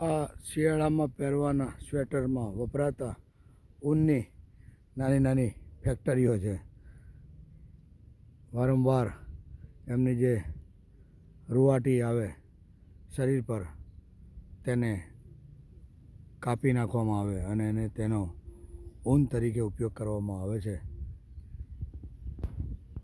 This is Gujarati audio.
આ શિયાળામાં પહેરવાના સ્વેટરમાં વપરાતા ઊનની નાની નાની ફેક્ટરીઓ છે. વારંવાર એમની જે રૂવાટી આવે શરીર પર તેને કાપી નાખવામાં આવે અને એને તેનો ઊન તરીકે ઉપયોગ કરવામાં આવે છે.